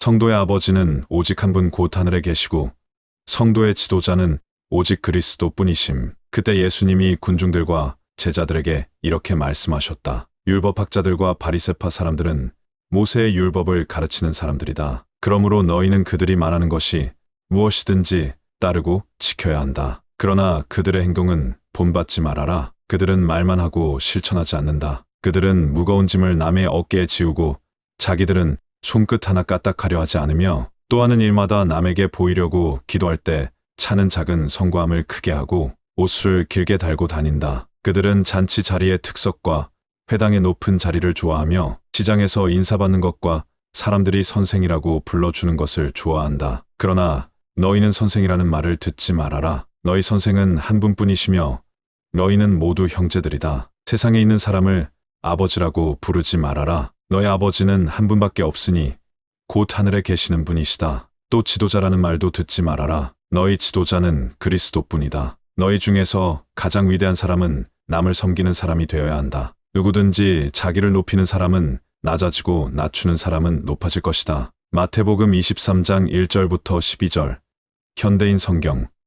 성도의 아버지는 오직 한 분 곧 하늘에 계시고 성도의 지도자는 오직 그리스도 뿐이심. 그때 예수님이 군중들과 제자들에게 이렇게 말씀하셨다. 율법학자들과 바리세파 사람들은 모세의 율법을 가르치는 사람들이다. 그러므로 너희는 그들이 말하는 것이 무엇이든지 따르고 지켜야 한다. 그러나 그들의 행동은 본받지 말아라. 그들은 말만 하고 실천하지 않는다. 그들은 무거운 짐을 남의 어깨에 지우고 자기들은 손끝 하나 까딱하려 하지 않으며 또 하는 일마다 남에게 보이려고 기도할 때 차는 작은 성과함을 크게 하고 옷을 길게 달고 다닌다. 그들은 잔치 자리의 특석과 회당의 높은 자리를 좋아하며 시장에서 인사받는 것과 사람들이 선생이라고 불러주는 것을 좋아한다. 그러나 너희는 선생이라는 말을 듣지 말아라. 너희 선생은 한 분뿐이시며 너희는 모두 형제들이다. 세상에 있는 사람을 아버지라고 부르지 말아라. 너희 아버지는 한 분밖에 없으니 곧 하늘에 계시는 분이시다. 또 지도자라는 말도 듣지 말아라. 너희 지도자는 그리스도뿐이다. 너희 중에서 가장 위대한 사람은 남을 섬기는 사람이 되어야 한다. 누구든지 자기를 높이는 사람은 낮아지고 낮추는 사람은 높아질 것이다. 마태복음 23장 1절부터 12절. 현대인 성경.